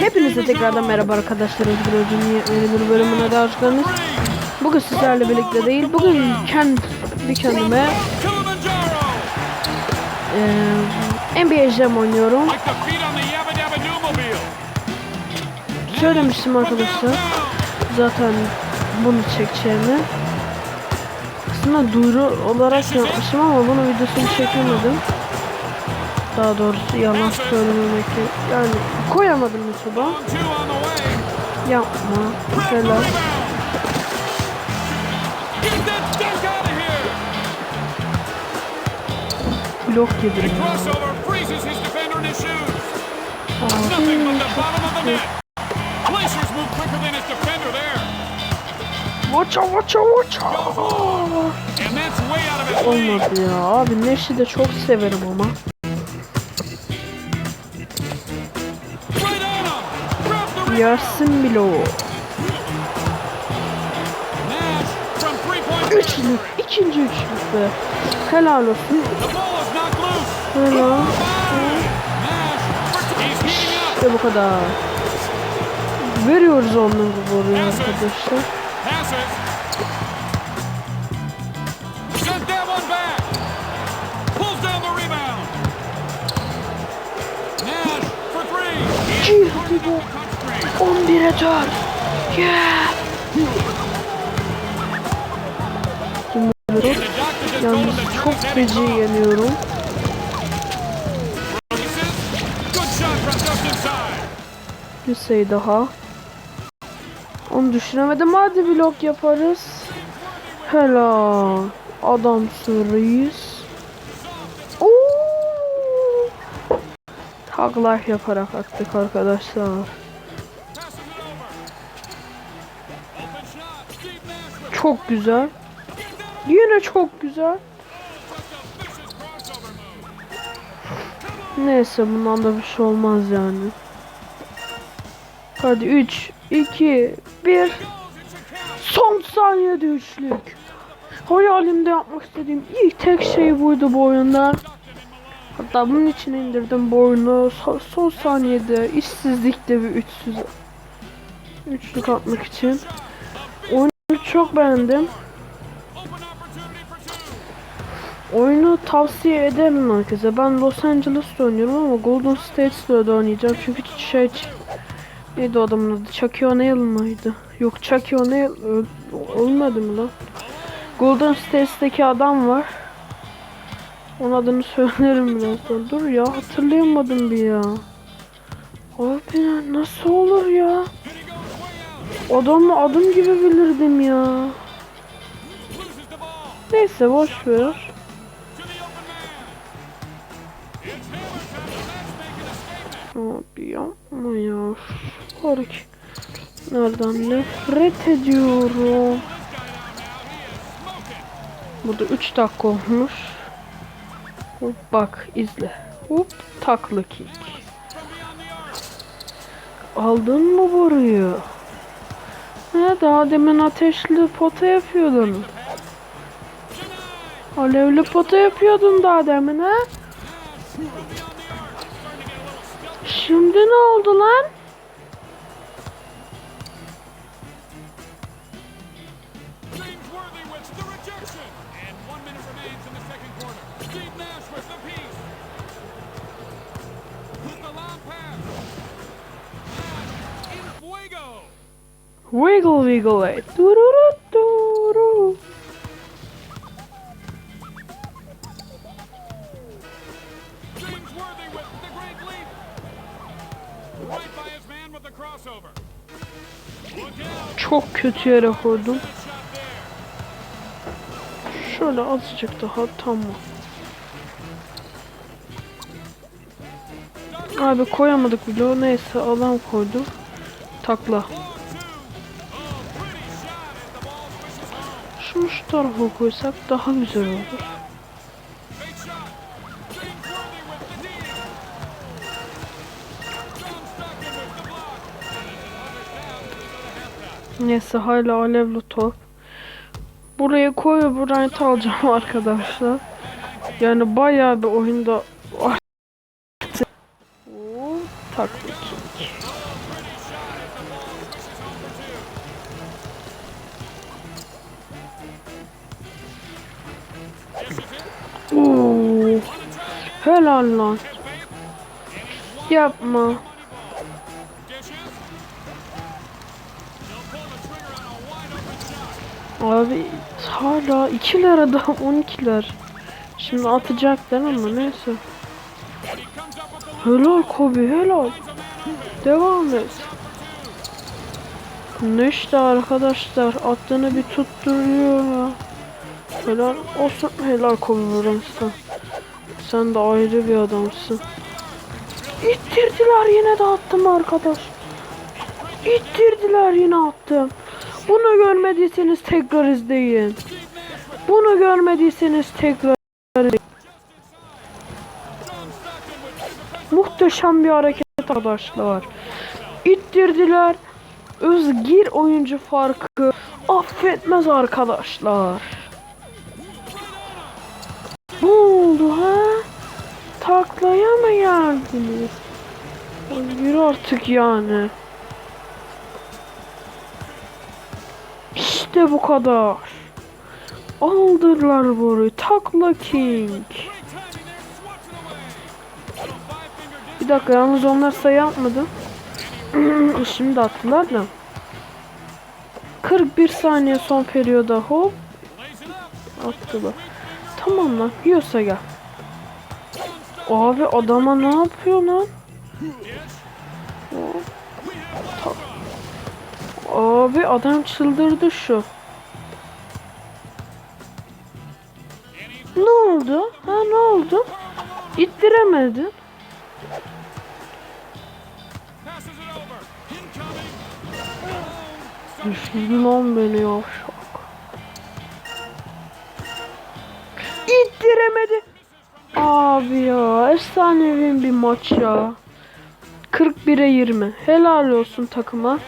Hepinize tekrardan merhaba arkadaşlar. Özgür Hoca'nın yeni bir bölümüne daha hoş. Bugün sizlerle birlikte değil, bugün kendi kendime eee NBA Jam oynuyorum. Söylemiştim arkadaşlar. Zaten bunu çekeceğimi. Aslında duyuru olarak yapmışım ama bunun videosunu çekemedim. Daha doğrusu yalan söylememek yani koyamadım YouTube'a. The way. Yapma. Selam. Out. Blok vaça. And that's way out his league. Olmadı ya. Abi Neş'i de çok severim ama. Yersin bile o. Üçlük. ikinci üçlük be. Helal olsun. Helal. İşte bu kadar. Veriyoruz onun bu boruyu arkadaşlar. Passes. Sent that 11'e 4. Yeah. Told Yalnız çok feci inside. Bir sayı daha. Onu düşünemedim. Hadi blok yaparız. Helal. Adamsın reis. Oo. Tag life yaparak attık arkadaşlar. Çok güzel. Yine çok güzel. Neyse bundan da bir şey olmaz yani. Hadi 3, 2, 1. Son saniyede üçlük. Hayalimde yapmak istediğim ilk tek şey buydu bu oyunda. Hatta bunun için indirdim bu oyunu. So- son saniyede işsizlikte bir üçsüz üçlük atmak için. Çok beğendim. Oyunu tavsiye ederim herkese. Ben Los Angeles'ta oynuyorum ama Golden State'de de oynayacağım. Çünkü şey neydi adamın adı? Chucky O'Neal mıydı? Yok Chucky O'Neal olmadı mı lan? Golden State'deki adam var. Onun adını söylerim birazdan. Dur ya hatırlayamadım bir ya. Abi nasıl olur ya? Adamı adım gibi bilirdim ya. Neyse boş ver. Abi yapma ya. Harik. Nereden nefret ediyorum. Burada 3 dakika olmuş. Hop bak izle. Hop takla kick. Aldın mı boruyu? Ha, daha demin ateşli pota yapıyordun. Alevli pota yapıyordun daha demin ha? Şimdi ne oldu lan? Crossover. Look out. Çok kötü yere koydum. Şöyle azıcık daha tamam. Abi koyamadık bile. Neyse alan koydum. Takla. Şu tarafa koysak daha güzel olur. Neyse hala alevli top. Buraya koy burayı alacağım arkadaşlar. Yani bayağı bir oyunda Oh, open shot. Abi hala 2'ler adam 12'ler. Şimdi atacaklar ama neyse. Helal Kobe helal. Devam et. Ne işte arkadaşlar attığını bir tutturuyor ya. Helal olsun helal Kobe Bryant'tan. Sen de ayrı bir adamsın. İttirdiler yine de attım arkadaş. İttirdiler yine attım. Bunu görmediyseniz tekrar izleyin. Bunu görmediyseniz tekrar izleyin. Muhteşem bir hareket arkadaşlar. İttirdiler. Özgir oyuncu farkı affetmez arkadaşlar. Ne oldu ha? Taklaya mı geldiniz? Özgür artık yani. İşte bu kadar. Aldırlar boru. Takla King. Bir dakika yalnız onlar sayı atmadı. Şimdi attılar da. 41 saniye son periyoda hop attılar. Tamam lan yiyorsa gel. Abi adama ne yapıyor lan? Abi adam çıldırdı şu. Ne oldu? Ha ne oldu? İttiremedin. Düşürdü lan beni yavşak. İttiremedi. Abi ya efsanevi bir maç ya. 41'e 20. Helal olsun takıma.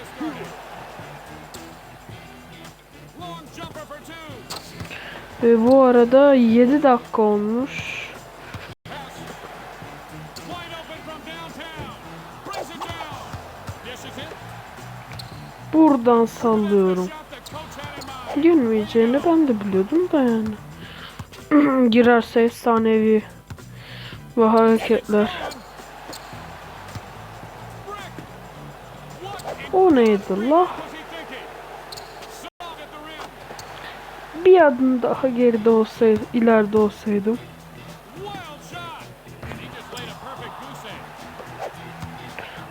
Ve bu arada 7 dakika olmuş. Buradan sallıyorum. Girmeyeceğini ben de biliyordum da yani. Girerse efsanevi ve hareketler. O neydi la? Bir adım daha geride olsaydı, ileride olsaydım.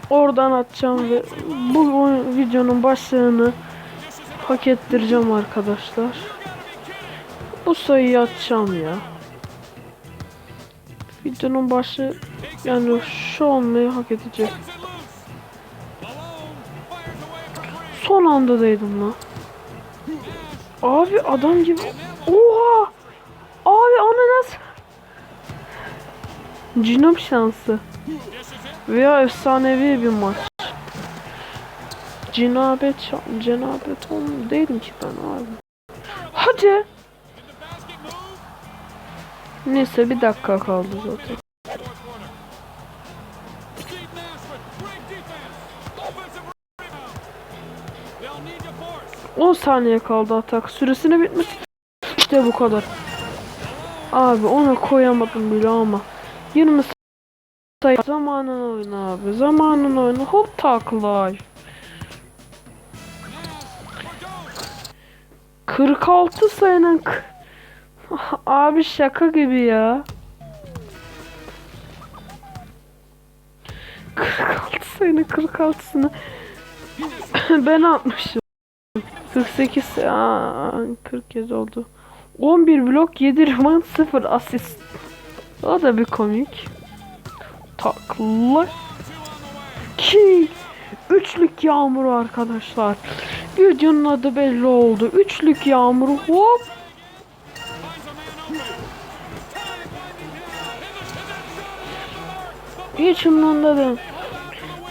Oradan atacağım ve bu videonun başlığını hak ettireceğim arkadaşlar. Bu sayıyı atacağım ya. Videonun başı yani şu olmayı hak edecek. Son anda değdim lan. Abi adam gibi. Oha! Abi onu nasıl? Cinom şansı. Veya efsanevi bir maç. Cenabet şan- cenabet olm değilim ki ben abi. Hadi. Neyse bir dakika kaldı zaten. 10 saniye kaldı atak. Süresini bitmiş. İşte bu kadar. Abi onu koyamadım bile ama. 20 sayı zamanın oyunu abi. Zamanın oyunu. Hop taklay. 46 sayının Abi şaka gibi ya. 46 sayının 46'sını ben atmışım. 48 aa, 40 kez oldu. 11 blok 7 rebound 0 asist. O da bir komik. Takla. Ki üçlük yağmuru arkadaşlar. Videonun adı belli oldu. Üçlük yağmuru hop. Hiç umurumda.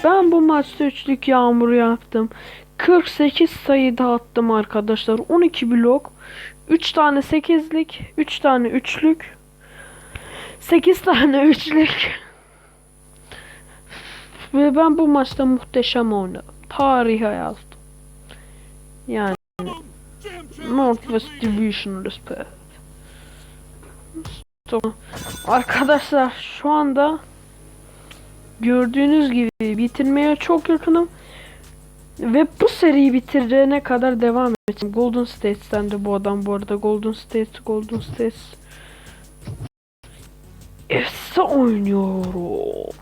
Ben bu maçta üçlük yağmuru yaptım. 48 sayı dağıttım arkadaşlar. 12 blok. 3 tane 8'lik. 3 tane üçlük. 8 tane üçlük. Ve ben bu maçta muhteşem oynadım. Tarihe yazdım. Yani Northwest Division respect. Arkadaşlar şu anda gördüğünüz gibi bitirmeye çok yakınım. Ve bu seriyi bitirene kadar devam edeceğim. Golden State'ten de bu adam bu arada. Golden State, Golden State. Efsa oynuyorum.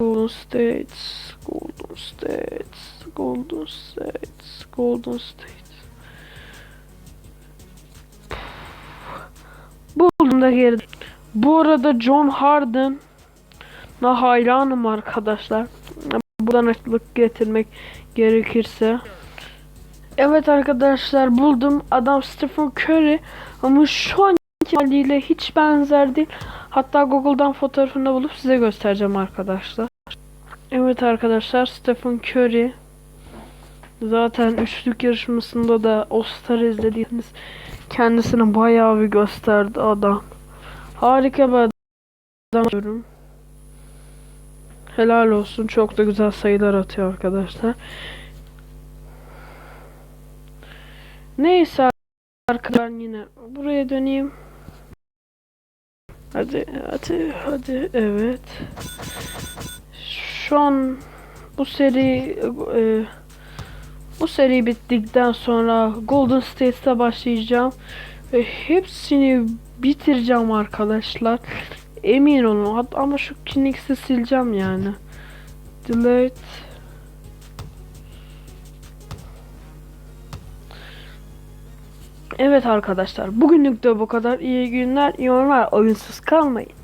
Golden State, Golden State, Golden State, Golden State. Buldum da geldim. Bu arada John Harden na hayranım arkadaşlar. Buradan açılık getirmek gerekirse. Evet arkadaşlar buldum. Adam Stephen Curry ama şu anki haliyle hiç benzer değil. Hatta Google'dan fotoğrafını bulup size göstereceğim arkadaşlar. Evet arkadaşlar Stephen Curry zaten üçlük yarışmasında da All-Star izlediğiniz kendisini bayağı bir gösterdi adam. Harika bir adam. Helal olsun. Çok da güzel sayılar atıyor arkadaşlar. Neyse arkadaşlar yine buraya döneyim. Hadi hadi hadi evet. Şu an bu seri e, bu seri bittikten sonra Golden State'e başlayacağım. Ve hepsini bitireceğim arkadaşlar. Emin olun. Ama şu Kinex'i sileceğim yani. Delete. Evet arkadaşlar. Bugünlük de bu kadar. İyi günler, iyi oyunlar. Oyunsuz kalmayın.